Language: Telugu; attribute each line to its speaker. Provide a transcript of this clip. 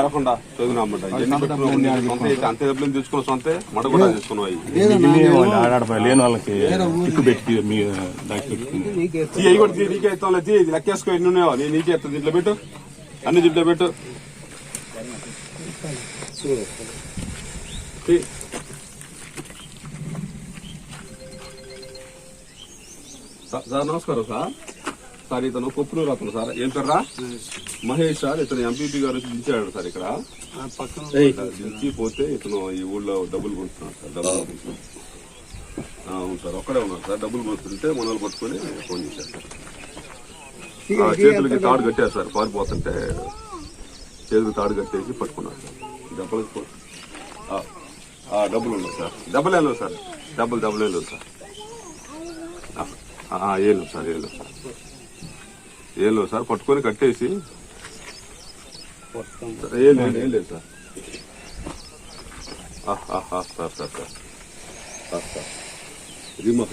Speaker 1: ఎరకుండా? అంతే డబ్బులు తెచ్చుకున్న సొంతే? మడ కూడా తెచ్చుకున్నావు
Speaker 2: లేని వాళ్ళకి పెట్టి మీ దానికి
Speaker 1: కూడా నీకే ఎత్తాంలే తీ ఇది లెక్కేసుకో ఎన్ని ఉన్నాయో. నేను నీకే ఎత్తా దీంట్లో పెట్టు. అన్ని దీంట్లో పెట్టు. సార్ నమస్కారం సార్. సార్ ఇతను కొప్పులూరు అతను సార్. ఏం పేర్రా మహేష్ సార్ ఇతను ఎంపీపీ గారు దించాడు సార్ ఇక్కడ. దించి పోతే ఇతను ఈ ఊళ్ళో డబ్బులు కొడుతున్నాడు సార్ డబ్బులు కొడుతున్నాడు. ఆ, అవును సార్ ఒక్కడే ఉన్నారు సార్. డబ్బులు కొడుతుంటే మనల్ని పట్టుకొని ఫోన్ చేశారు సార్. చేతులకి తాడు కట్టారు సార్. పారిపోతుంటే చేతులకు తాడు కట్టేసి పట్టుకున్నారు సార్. డబ్బులు డబ్బులు ఉన్నాయి సార్. డబ్బులు ఏం సార్. డబ్బులు డబ్బులు ఏం సార్. ఆ, ఆ, ఏం లేవు సార్ ఏం లేవు సార్. ఏం లేవు సార్ పట్టుకొని కట్టేసి. ఏం లేదు ఏం లేదు sir. Sir sir sir. Sir. Sir remote